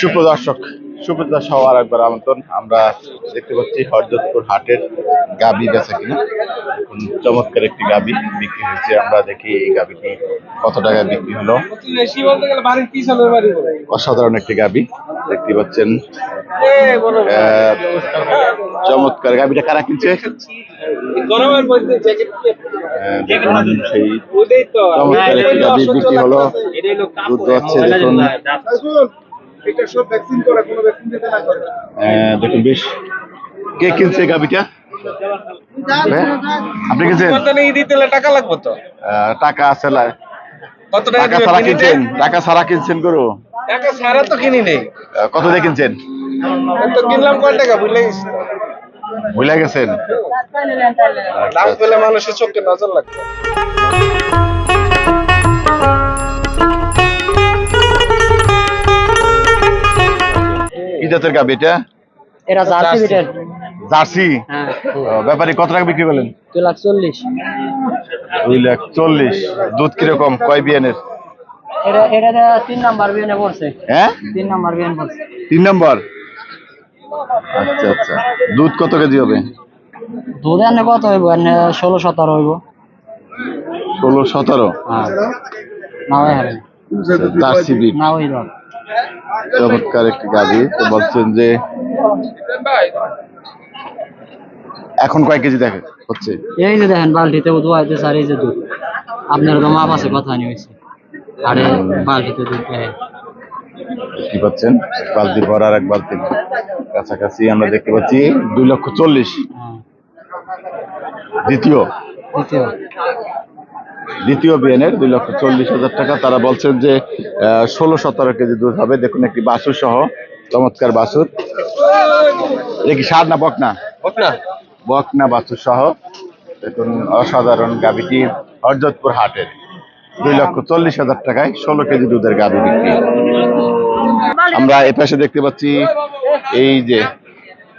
সুপ্রদর্শক সুপ্রদা সহ আর একবার আমন্ত্রণ। আমরা দেখতে পাচ্ছি হরজতপুর হাটের গাবি বেচা কিনা। চমৎকার একটি গাবি বিক্রি হয়েছে। আমরা দেখি এই গাবিটি কত টাকায় বিক্রি হলো। অসাধারণ একটি গাবি দেখতে পাচ্ছেন চমৎকার গাবিটা কারা কিনছে? সেই চমৎকার একটি গাবি বিক্রি হলো। দেখুন। এটা সব ভ্যাকসিন করা কোনো ভ্যাকসিন দিতে না করে। দেখুন বেশ। কে কিনছে গাবিটা হ্যাঁ? আপনি কিনছেন? টাকা লাগবে তো। টাকা আছে না? কত টাকা ছাড়া কিনছেন? টাকা ছাড়া কিনছেন গরু? টাকা ছাড়া তো কিনি নেই। আহ, কত দিয়ে কিনছেন? তো কিনলাম কয় টাকা বুঝলে গেছি ভুলে গেছেন? দাম পেলে মানুষের চোখে নজর লাগবে। জাতের গাবি এটা? এটা জার্সি বিটের জার্সি? হ্যাঁ। আহ, কত টাকা বিক্রি করলেন? দুই লাখ চল্লিশ। দুই লাখ চল্লিশ। দুধ কীরকম? কয় বিয়ানের? এটা এটা তিন নাম্বার বিয়ানে পড়ছে। হ্যাঁ? তিন নাম্বার বিয়ান পড়ছে। তিন নম্বর? আচ্ছা আচ্ছা। দুধ কত কেজি হবে? দুধ এনে কত হইব? এনে ষোলো সতেরো হইব। ষোলো সতেরো? হ্যাঁ। না হয় হারে। জার্সি বিট। না হইব চমৎকার একটি গাড়ি তো বলছেন যে এখন কয় কেজি দেখে হচ্ছে। এই যে দেখেন বালতিতে ধোয়াইতে স্যার এই যে দুধ। আপনার তো মাপ আছে কথা নিয়ে হয়েছে। আরে বালতিতে দুধ দেখেন। দেখতে পাচ্ছেন বালতি ভর আর এক বালতি। কাছাকাছি আমরা দেখতে পাচ্ছি দুই লক্ষ চল্লিশ। হ্যাঁ। দ্বিতীয়। দ্বিতীয়। দ্বিতীয় বিএনের দুই লক্ষ চল্লিশ হাজার টাকা। তারা বলছেন যে ষোলো সতেরো কেজি দুধ হবে। দেখুন একটি বাছুর সহ চমৎকার বাছুর। এটা কি সার না বক না? হোক না বক না বাছুর সহ। দেখুন অসাধারণ গাভীটি হরজতপুর হাটের। দুই লক্ষ চল্লিশ হাজার টাকায় ষোলো কেজি দুধের গাভী বিক্রি। আমরা এ পাশে দেখতে পাচ্ছি এই যে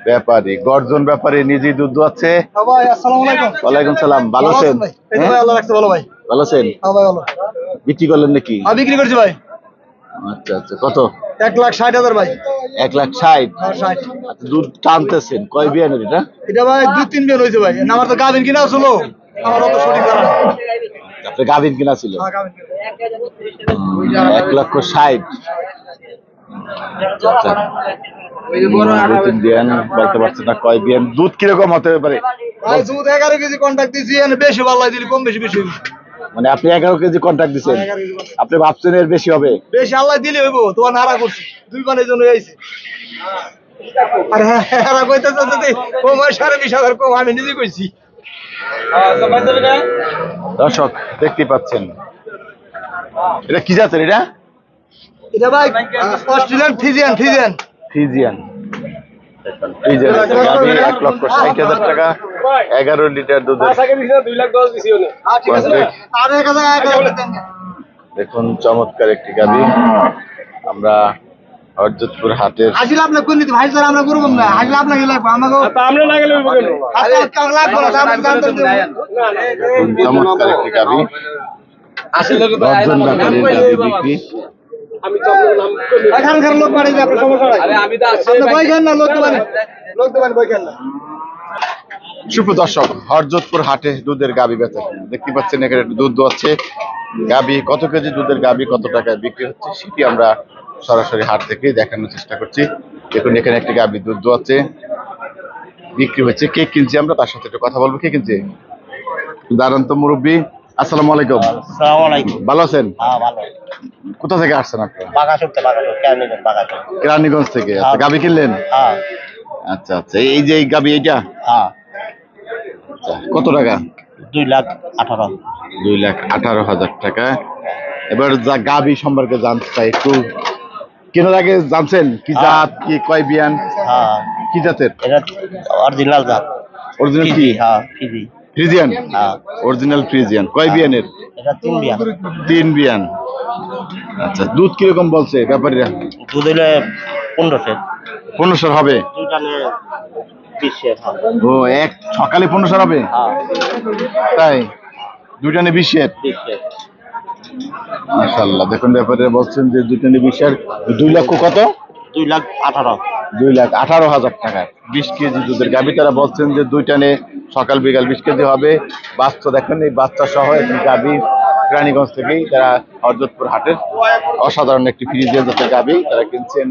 ব্যাপারী গর্জন ব্যাপারী নিজেই দুধ আছে ভাই আসসালামু আলাইকুম। ওয়ালাইকুম সালাম। ভালো আছেন ভাই? এই তো? ভাই আল্লাহ রাখছে ভালো ভাই। ভালো আছেন? হ্যাঁ ভাই ভালো। বিক্রি করলেন নাকি? আমি বিক্রি করছি ভাই। আচ্ছা আচ্ছা। কত? এক লাখ ষাট হাজার ভাই। এক লাখ ষাট? হ্যাঁ, আচ্ছা, দুধ টানতেছেন। কয় বিয়ানের এটা? এটা ভাই দুই তিন বিয়ান হয়েছে ভাই। আমার তো গাভিন কিনা ছিল। আমার অত সঠিক জানা গাভিন কিনা ছিল? হ্যাঁ, এক লক্ষ ষাট। আচ্ছা বিয়ান কয় বিয়ান দুধ কীরকম হতে পারে? ভাই দুধ এগারো কেজি কন্ট্যাক্ট এনে বেশি ভালো দিলি কম বেশি বেশি। মানে আপনি এগারো কেজি কন্ট্যাক্ট দিচ্ছেন আপনি ভাবছেন এর বেশি হবে। বেশি আল্লাহ দিলে হইব তোমার নাড়া করছি। দুই পানের জন্য আইছে। আর হ্যাঁ কইতেছে যদি হয় সাড়ে বিশ হাজার কম আমি নিজে কইছি। দর্শক দেখতে পাচ্ছেন। এটা কি জাতের এটা? এটা ভাই অস্ট্রেলিয়ান ফিজিয়ান ফিজিয়ান। ফ্রিজিয়ান গাভী এক লক্ষ ষাট হাজার টাকা এগারো লিটার হাজার এক হাজার দেখুন চমৎকার একটি গাভী। আমরা হরজতপুর হাটের আসলে আপনার কোন ভাই স্যার আমরা করব না। আসলে আপনাকে লাগবে আমাকে আমরা না গেলে চমৎকার একটি গাভী। আসলে বিক্রি। আমি তো আপনার নাম করি এখান লোক বাড়ি আপনার সমস্যা নাই। আরে আমি তো আসছি আপনি বই খান না লোক দেবেন লোক দেবেন বই খান না সুপ্রদর্শক হরজতপুর হাটে দুধের গাবি বেচা দেখতে পাচ্ছেন এখানে দুধ দোয়াচ্ছে। গাবি কত কেজি দুধের গাবি কত টাকায় বিক্রি হচ্ছে সেটি আমরা সরাসরি হাট থেকে দেখানোর চেষ্টা করছি। দেখুন এখানে একটি গাবি দুধ দোয়াচ্ছে। বিক্রি হচ্ছে কে কিনছে আমরা? তার সাথে একটু কথা বলব। কে কিনছে? দাঁড়ান তো মুরব্বী। আসসালামু আলাইকুম। আসসালামু আলাইকুম। ভালো আছেন? হ্যাঁ ভালো। কোথা থেকে আসছেন আপনি? বাগা শুনতে বাগা শুনতে কেন নেবেন বাগা শুনতে কেরানীগঞ্জ থেকে। আচ্ছা গাবি কিনলেন? হ্যাঁ। আচ্ছা আচ্ছা এই যে গাবি এইটা? হ্যাঁ। আচ্ছা, কত টাকা? দুই লাখ আঠারো। দুই লাখ আঠারো হাজার টাকা। এবার যা গাবি সম্পর্কে জানতে চাই একটু কেনার আগে জানছেন কি জাত কি কয় বিয়ান? হ্যাঁ। কি জাতের? এটা অরিজিনাল জাত। অরিজিনাল কি হ্যাঁ ফিজি ফ্রিজিয়ান? হ্যাঁ। Original Friesian. কয় বিয়ানের? এটা তিন বিয়ান। তিন বিয়ান। আচ্ছা দুধ কীরকম বলছে ব্যাপারীরা? দুধ হলে পনেরোশো পনেরোশো হবে? ও এক সকালে পনেরোশো হবে? হ্যাঁ। তাই? দুইটা নিয়ে বিশের মাশাল্লাহ দেখুন ব্যাপারে বলছেন যে দুইটা নিয়ে বিশের দুই লক্ষ কত? দুই লাখ আঠারো। দুই লাখ আঠারো হাজার টাকা বিশ কেজি দুধের গাভী। তারা বলছেন যে দুই টানে সকাল বিকাল বিশ কেজি হবে। বাচ্চা দেখেন এই বাচ্চা সহ একটি গাভী রানীগঞ্জ থেকেই তারা হরজতপুর হাটের অসাধারণ একটি ফ্রিজের জাতের গাভী তারা কিনছেন।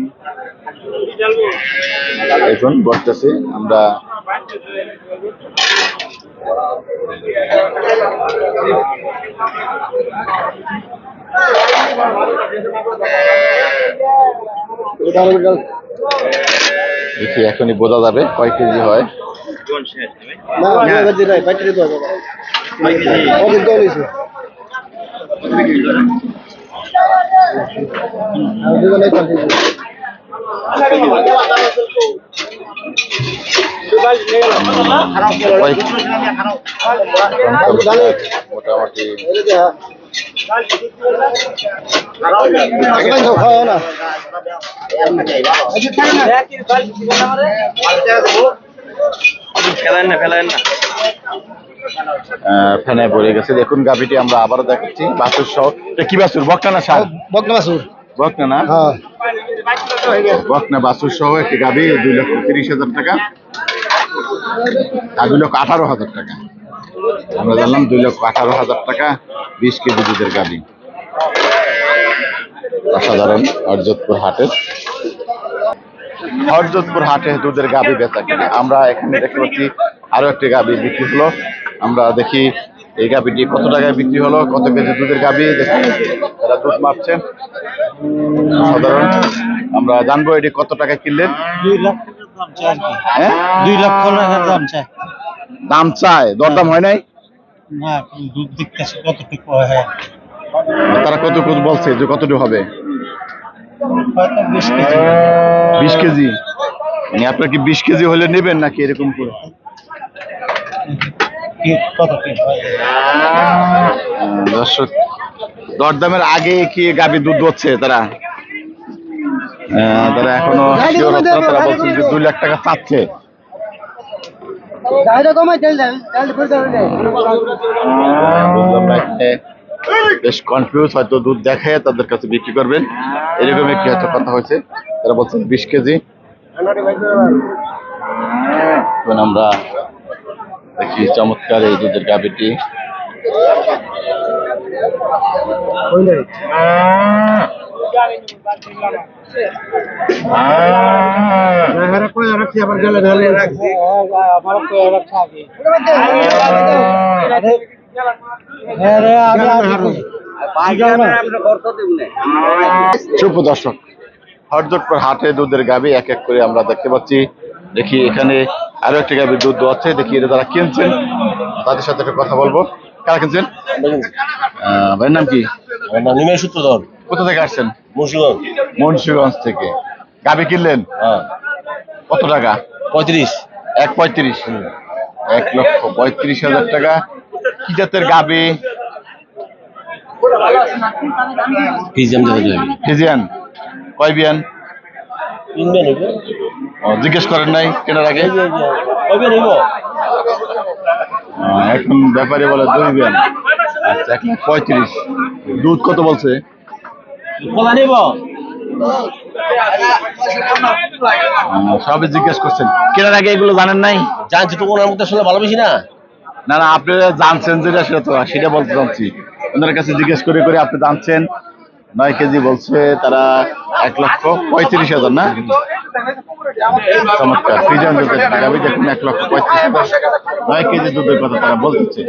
এখন বলতেছে, আমরা দেখি এখনই বোঝা যাবে কয় কেজি হয়? মোটামুটি পড়ে গেছে দেখুন গাভিটি আমরা আবারও দেখাচ্ছি বাসুর সহ কি বাসুর বকনা না। সার বকনা মাসুর বকনা বকনা বাছুর সহ একটি গাভি দুই লক্ষ তিরিশ হাজার টাকা আর দুই লক্ষ আঠারো হাজার টাকা আমরা জানলাম দুই লক্ষ আঠারো হাজার টাকা বিশ কেজি দুধের গাভি। অসাধারণ হরজতপুর হাটের হরজতপুর হাটে দুধের গাভি বেচা কিনে। আমরা এখানে দেখতে পাচ্ছি আরও একটি গাভি বিক্রি হলো। আমরা দেখি এই গাভিটি কত টাকায় বিক্রি হলো কত কেজি দুধের গাভি? দেখি তারা দুধ মাপছেন সাধারণ আমরা জানব এটি কত টাকা কিনলেন। দুই লাখ দাম চাই হ্যাঁ? দুই লক্ষ টাকার দাম চাই। দাম চায় দরদাম হয় নাই? না দুধ দেখতেছে কতটুকু হয়? তারা কত কত বলছে যে কতটুকু হবে? বিশ কেজি। মানে আপনার কি বিশ কেজি হলে নেবেন নাকি এরকম করে? দর্শক দরদামের আগে কি গাভি দুধ হচ্ছে তারা? আহ, তারা এখনও তারা বলছেন যে দুই লাখ টাকা চাচ্ছে। না বেশ কনফিউজ হয়তো দুধ দেখে তাদের কাছে বিক্রি করবেন। এরকম একটি হয়তো কথা হয়েছে। তারা বলছেন বিশ কেজি। আমরা দেখি চমৎকার এই দুধের গাভিটি। চুপ দর্শক হরজটপুর হাটে দুধের গাভি এক এক করে আমরা দেখতে পাচ্ছি। দেখি এখানে আরও একটি গাভি দুধ দোয়াচ্ছে দেখি এটা তারা কিনছেন। তাদের সাথে একটু কথা বলব। কারা কিনছেন? আহ, ভাইয়ের নাম কি? নিমের সূত্রধর। কোথা থেকে আসছেন? মুন্সিগঞ্জ। মুন্সিগঞ্জ থেকে। গাবি কিনলেন? হ্যাঁ। কত টাকা? পঁয়ত্রিশ। এক পঁয়ত্রিশ। এক লক্ষ পঁয়ত্রিশ হাজার টাকা। কি জাতের ফিজিয়ান কয় বিয়ান? ও, জিজ্ঞেস করেন নাই কেনার আগে? এখন ব্যাপারে বলে দুই বিয়ান। আচ্ছা এক লাখ পঁয়ত্রিশ। দুধ কত বলছে? নেব? সবই জিজ্ঞেস করছেন। কেনার আগে এগুলো জানেন নাই? জানছি তো ওনার মধ্যে শুনে ভালোবেসি না। না না আপনি জানছেন যেটা সেটা তো সেটা বলতে চাচ্ছি। ওনার কাছে জিজ্ঞেস করে করে আপনি জানছেন নয় কেজি বলছে তারা এক লক্ষ পঁয়ত্রিশ হাজার না? চমৎকার ফ্রিজান দুধের গাভি দেখুন এক লক্ষ পঁয়ত্রিশ হাজার। নয় কেজি দুধের কথা তারা বলতেছে।